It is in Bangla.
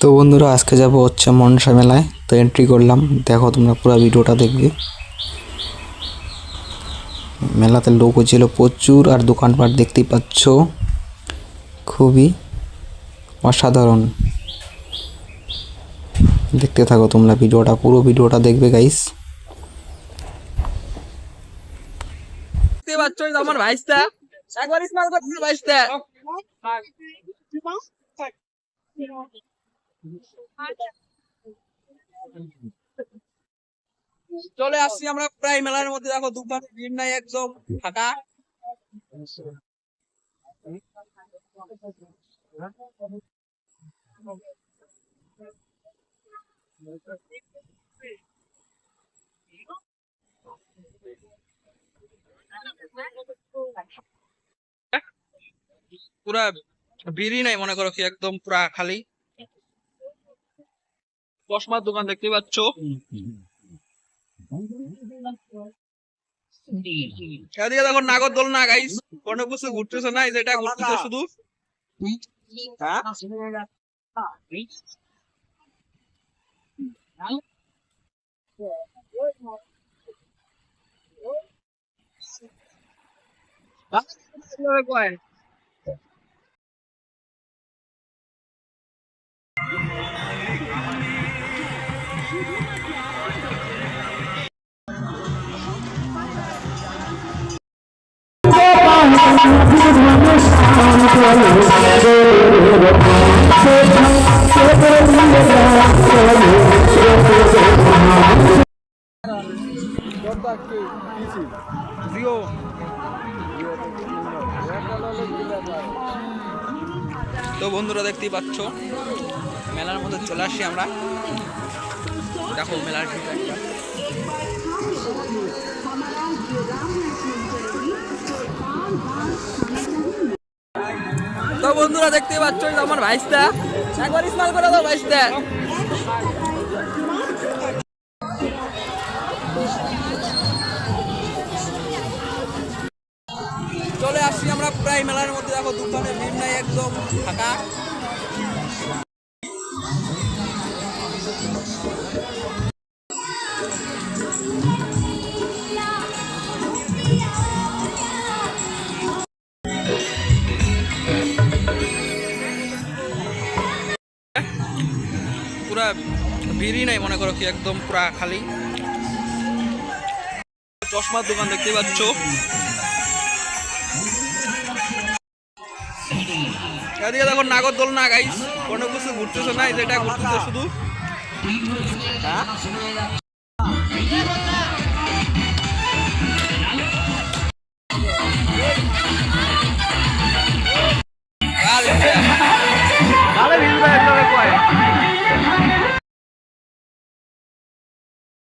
তো বন্ধুরা আজকে যাব হচ্ছে মনসা মেলায়। তো এন্ট্রি করলাম। দেখো তোমরা পুরো ভিডিওটা দেখবে। মেলাতে লোকও ছিল প্রচুর আর দোকানপাট দেখতেই পাচ্ছ। খুবই অসাধারণ। দেখতে থাকো তোমরা ভিডিওটা পুরো ভিডিওটা দেখবে গাইস দেখতে পাচ্ছ আমার ভাইস্তা একবার ভাইস্তা চলে আসছি আমরা প্রায় মেলার মধ্যে। দেখো দোকান ভিড় নাই একদম, ফাঁকা। পুরা ভিড়ই নাই, মনে করো কি, একদম পুরা খালি। চশমার দোকান দেখতে পাচ্ছ? এদিকে দেখো নাগরদোল না গাইস কোনো কিছু ঘুরতেছে না, এই যেটা ঘুরতেছে শুধু। হ্যাঁ? তো বন্ধুরা দেখতেই পাচ্ছ মেলার মধ্যে চলে আসি আমরা। দেখো মেলার ভিড়টা বন্ধুরা দেখতে পাচ্ছ আমার ভাইস্তা। একবার স্মাইল করে দাও ভাইস্তা। চলে আসছি আমরা প্রায় মেলার মধ্যে। দেখো, দোকানে ভিড় নাই একদম ফাঁকা। পুরা ভিড়ই নাই, মনে করো কি, একদম পুরা খালি। চশমার দোকান দেখতে পাচ্ছ। এদিকে দেখো নাগরদোল না গাইস কোনো কিছু ঘুরতেছে না, এই যেটা ঘুরতেছে শুধু। হ্যাঁ?